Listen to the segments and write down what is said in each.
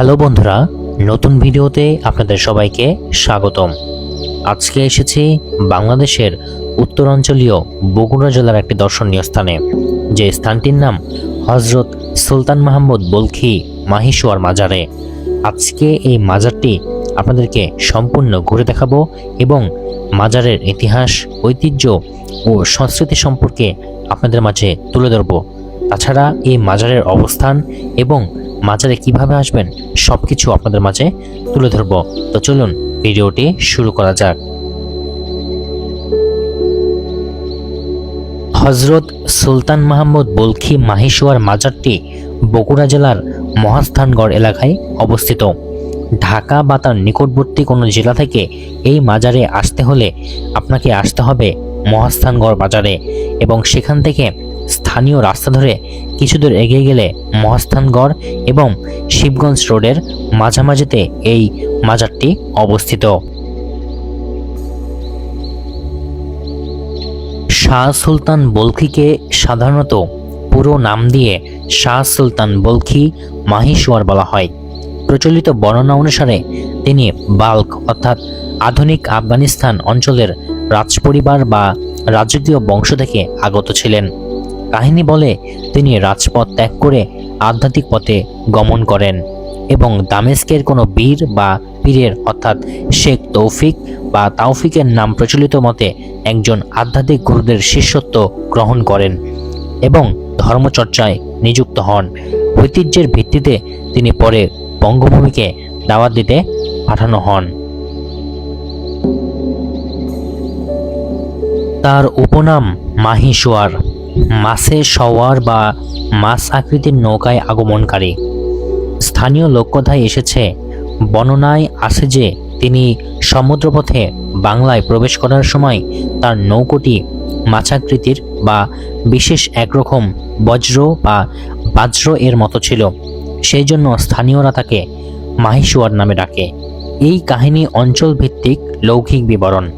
Hello বন্ধুরা, নতুন ভিডিওতে আপনাদের সবাইকে স্বাগতম। আজকে এসেছি বাংলাদেশের উত্তরাঞ্চলীয় বগুড়া জেলার একটি দর্শনীয় স্থানে, যে স্থানটির নাম হজরত সুলতান মাহমুদ বলখি মাহিশুয়ার মাজারে। আজকে এই মাজারটি আপনাদেরকে সম্পূর্ণ ঘুরে দেখাবো এবং মাজারের ইতিহাস, ঐতিহ্য ও সংস্কৃতি সম্পর্কে আপনাদের মাঝে তুলে ধরবো। তাছাড়া এই মাজারের অবস্থান এবং মাজারে কীভাবে আসবেন সব কিছু আপনাদের মাঝে তুলে ধরব। তো চলুন, ভিডিওটি শুরু করা যাক। হজরত সুলতান মাহমুদ বলখি মাহেশুয়ার মাজারটি বগুড়া জেলার মহাস্থানগড় এলাকায় অবস্থিত। ঢাকা বা তার নিকটবর্তী কোনো জেলা থেকে এই মাজারে আসতে হলে আপনাকে আসতে হবে মহাস্থানগড় বাজারে এবং সেখান থেকে স্থানীয় রাস্তা ধরে কিছু দূর এগিয়ে গেলে মহাস্থানগড় এবং শিবগঞ্জ রোডের মাঝামাঝিতে এই মাজারটি অবস্থিত। শাহ সুলতান বলখিকে সাধারণত পুরো নাম দিয়ে শাহ সুলতান বলখি মাহিশুয়ার বলা হয়। প্রচলিত বর্ণনা অনুসারে তিনি বাল্ক অর্থাৎ আধুনিক আফগানিস্তান অঞ্চলের রাজপরিবার বা রাজকীয় বংশ থেকে আগত ছিলেন। কাহিনী বলে তিনি রাজপথ ত্যাগ করে আধ্যাত্মিক পথে গমন করেন এবং দামেস্কের কোনো বীর বা পীরের অর্থাৎ শেখ তৌফিক বা তাওফিকের নাম প্রচলিত মতে একজন আধ্যাত্মিক গুরুদের শিষ্যত্ব গ্রহণ করেন এবং ধর্মচর্চায় নিযুক্ত হন। ঐতিহ্যের ভিত্তিতে তিনি পরে বঙ্গভূমিকে দাওয়াত দিতে পাঠানো হন। তার উপনাম মাহিশুয়ার মাসে সওয়ার বা মাছ আকৃতির নৌকায় আগমনকারী। স্থানীয় লোককথায় এসেছে, বর্ণনায় আসে যে তিনি সমুদ্রপথে বাংলায় প্রবেশ করার সময় তার নৌকোটি মাছাকৃতির বা বিশেষ একরকম বজ্র বা বাজ্র এর মতো ছিল। সেই জন্য স্থানীয়রা তাকে মাহিশুয়ার নামে ডাকে। এই কাহিনী অঞ্চল ভিত্তিক লৌকিক বিবরণ।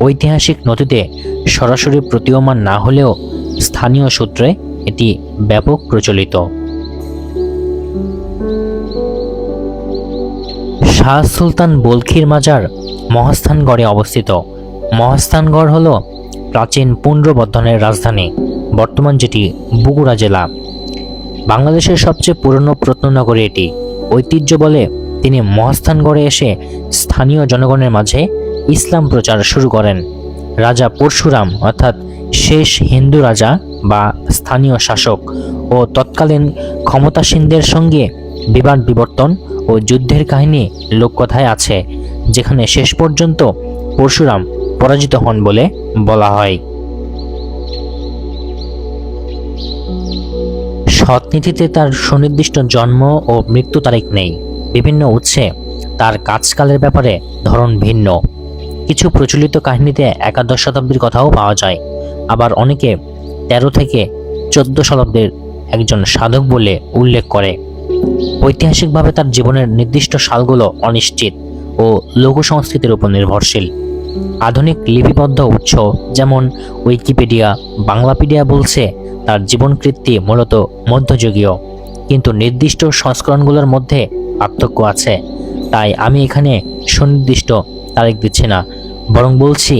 ঐতিহাসিক নথিতে সরাসরি প্রতীয়মান না হলেও স্থানীয় সূত্রে এটি ব্যাপক প্রচলিত। শাহ সুলতান বলখির মাজার মহাস্থানগড়ে অবস্থিত। মহাস্থানগড় হল প্রাচীন পুণ্ড্রবর্ধনের রাজধানী, বর্তমান যেটি বগুড়া জেলা। বাংলাদেশের সবচেয়ে পুরনো প্রত্ননগরী এটি। ঐতিহ্য বলে তিনি মহাস্থানগড়ে এসে স্থানীয় জনগণের মাঝে ইসলাম প্রচার শুরু করেন। রাজা পরশুরাম, অর্থাৎ শেষ হিন্দু রাজা বা স্থানীয় শাসক ও তৎকালীন ক্ষমতাসীনদের সঙ্গে বিবাদ বিবর্তন ও যুদ্ধের কাহিনী লোককথায় আছে, যেখানে শেষ পর্যন্ত পরশুরাম পরাজিত হন বলে বলা হয়। সৎনীতিতে তার সুনির্দিষ্ট জন্ম ও মৃত্যু তারিখ নেই। বিভিন্ন উৎসে তার কাজকালের ব্যাপারে ধরন ভিন্ন। কিছু প্রচলিত কাহিনীতে একাদশ শতাব্দীর কথাও পাওয়া যায়। আবার অনেকে তেরো থেকে চোদ্দ শতাব্দীর একজন সাধক বলে উল্লেখ করে। ঐতিহাসিকভাবে তার জীবনের নির্দিষ্ট সালগুলো অনিশ্চিত ও লোক সংস্কৃতির উপর নির্ভরশীল। আধুনিক লিপিবদ্ধ উৎস যেমন উইকিপিডিয়া, বাংলাপিডিয়া বলছে তার জীবনকৃত্তি মূলত মধ্যযুগীয়, কিন্তু নির্দিষ্ট সংস্করণগুলোর মধ্যে পার্থক্য আছে। তাই আমি এখানে সুনির্দিষ্ট তারিখ দিচ্ছি না, বরং বলছি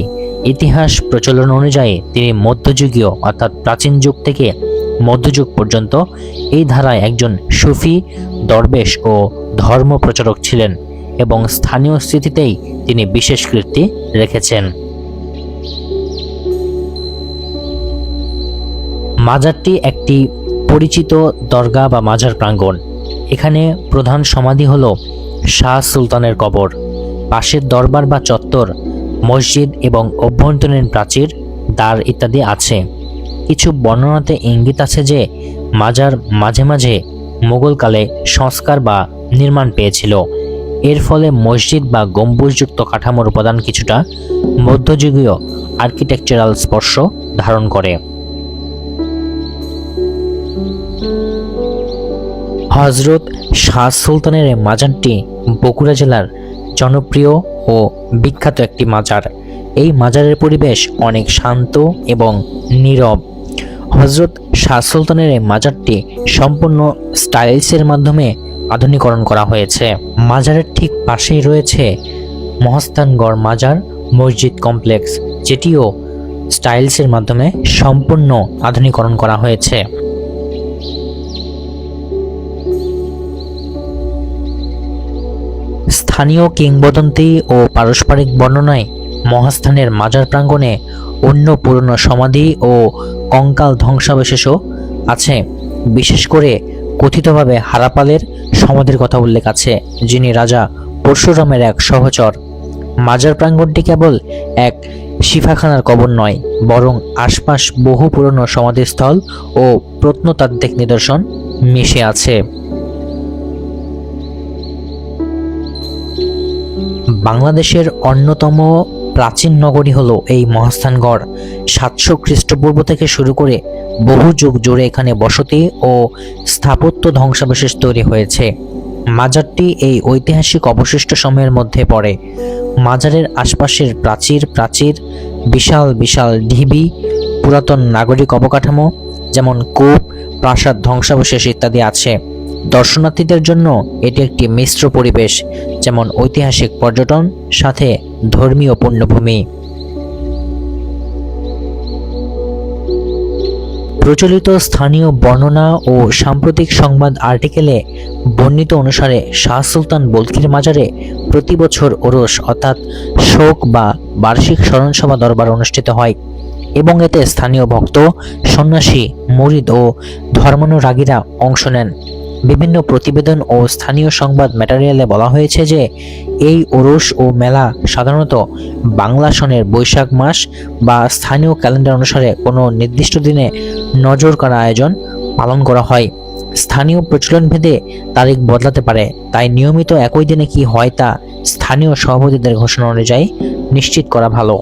ইতিহাস প্রচলন অনুযায়ী তিনি মধ্যযুগীয় অর্থাৎ প্রাচীন যুগ থেকে মধ্যযুগ পর্যন্ত এই ধারায় একজন সুফি, দরবেশ ও ধর্ম প্রচারক ছিলেন এবং স্থানীয় স্থিতিতেই তিনি বিশেষ কীর্তি রেখেছেন। মাজারটি একটি পরিচিত দরগা বা মাজার প্রাঙ্গণ। এখানে প্রধান সমাধি হল শাহ সুলতানের কবর। পাশের দরবার বা চত্বর মসজিদ এবং অভ্যন্তরীণ প্রাচীর, দ্বার ইত্যাদি আছে। কিছু বর্ণনাতে ইঙ্গিত আছে যে, মাজার মাঝে মাঝে মোগলকালে সংস্কার বা নির্মাণ পেয়েছিল। এর ফলে মসজিদ বা গম্বুজযুক্ত কাঠামোর উপাদান কিছুটা মধ্যযুগীয় আর্কিটেকচারাল স্পর্শ ধারণ করে। হজরত শাহ সুলতানের মাজারটি বগুড়া জেলার জনপ্রিয় ও বিখ্যাত একটি মাজার। এই মাজারের পরিবেশ অনেক শান্ত এবং নীরব। হজরত শাহ সুলতানের এই মাজারটি সম্পূর্ণ স্টাইলসের মাধ্যমে আধুনিকরণ করা হয়েছে। মাজারের ঠিক পাশেই রয়েছে মহাস্থানগড় মাজার মসজিদ কমপ্লেক্স, যেটিও স্টাইলসের মাধ্যমে সম্পূর্ণ আধুনিকরণ করা হয়েছে। স্থানীয় কিংবদন্তি ও পারস্পরিক বর্ণনায় মহাস্থানের মাজার প্রাঙ্গণে অন্য পুরনো সমাধি ও কঙ্কাল ধ্বংসাবশেষও আছে। বিশেষ করে কথিতভাবে হারাপালের সমাধির কথা উল্লেখ আছে, যিনি রাজা পরশুরামের এক সহচর। মাজার প্রাঙ্গণটি কেবল এক শিফাখানার কবর নয়, বরং আশপাশ বহু পুরনো সমাধিস্থল ও প্রত্নতাত্ত্বিক নিদর্শন মিশে আছে। বাংলাদেশের অন্যতম প্রাচীন নগরী হলো এই মহাস্থানগড় সাতশো খ্রিস্টপূর্ব থেকে শুরু করে বহু যুগ জুড়ে এখানে বসতি ও স্থাপত্য ধ্বংসাবশেষ তৈরি হয়েছে। মাজারটি এই ঐতিহাসিক অবশিষ্ট সময়ের মধ্যে পড়ে। মাজারের আশপাশের প্রাচীর প্রাচীর, বিশাল বিশাল ঢিবি, পুরাতন নাগরিক অবকাঠামো, যেমন কূপ, প্রাসাদ ধ্বংসাবশেষ ইত্যাদি আছে। দর্শনার্থীদের জন্য এটি একটি মিশ্র পরিবেশ, যেমন ঐতিহাসিক পর্যটন, সাথে ধর্মীয় পুণ্যভূমি। প্রচলিত স্থানীয় বর্ণনা ও সাম্প্রতিক সংবাদ আর্টিকেলে বর্ণিত অনুসারে শাহ সুলতান বলকির মাজারে প্রতি বছর ওরস, অর্থাৎ শোক বা বার্ষিক স্মরণসভা দরবার অনুষ্ঠিত হয় এবং এতে স্থানীয় ভক্ত, সন্ন্যাসী, মুরিদ ও ধর্মানুরাগীরা অংশ নেন। বিভিন্ন প্রতিবেদন ও স্থানীয় সংবাদ ম্যাটেরিয়ালে বলা হয়েছে যে, এই ওরস ও মেলা সাধারণত বাংলা সনের বৈশাখ মাস বা স্থানীয় ক্যালেন্ডার অনুসারে কোনো নির্দিষ্ট দিনে নজর করা আয়োজন পালন করা হয়। স্থানীয় প্রচলন ভেদে তারিখ বদলাতে পারে, তাই নিয়মিত একই দিনে কি হয় তা স্থানীয় সভাপতিদের ঘোষণা অনুযায়ী নিশ্চিত করা ভালো।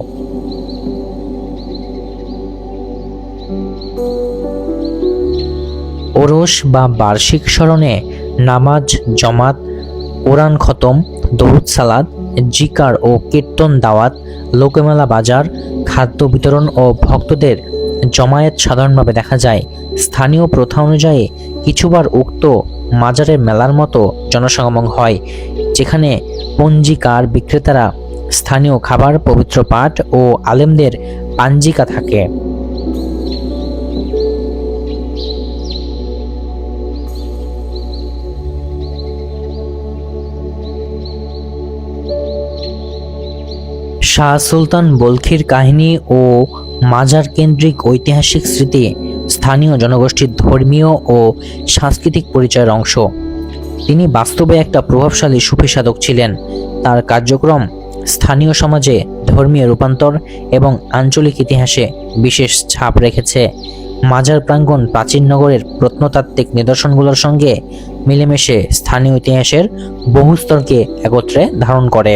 ওরস বা বার্ষিক স্মরণে নামাজ, জমাত, কোরআন খতম, দরুদ সালাদ জিকার ও কীর্তন দাওয়াত, লোকমেলা বাজার, খাদ্য বিতরণ ও ভক্তদের জমায়েত সাধারণভাবে দেখা যায়। স্থানীয় প্রথা অনুযায়ী কিছুবার উক্ত মাজারের মেলার মতো জনসমাগম হয়, যেখানে পঞ্জিকার বিক্রেতারা স্থানীয় খাবার, পবিত্র পাঠ ও আলেমদের পাঞ্জিকা থাকে। শাহ সুলতান বলখির কাহিনী ও মাজার কেন্দ্রিক ঐতিহাসিক স্মৃতি স্থানীয় জনগোষ্ঠীর ধর্মীয় ও সাংস্কৃতিক পরিচয়ের অংশ। তিনি বাস্তবে একটা প্রভাবশালী সুফি সাধক ছিলেন। তার কার্যক্রম স্থানীয় সমাজে ধর্মীয় রূপান্তর এবং আঞ্চলিক ইতিহাসে বিশেষ ছাপ রেখেছে। মাজার প্রাঙ্গণ প্রাচীন নগরের প্রত্নতাত্ত্বিক নিদর্শনগুলোর সঙ্গে মিলেমিশে স্থানীয় ইতিহাসের বহু স্তরকে একত্রে ধারণ করে।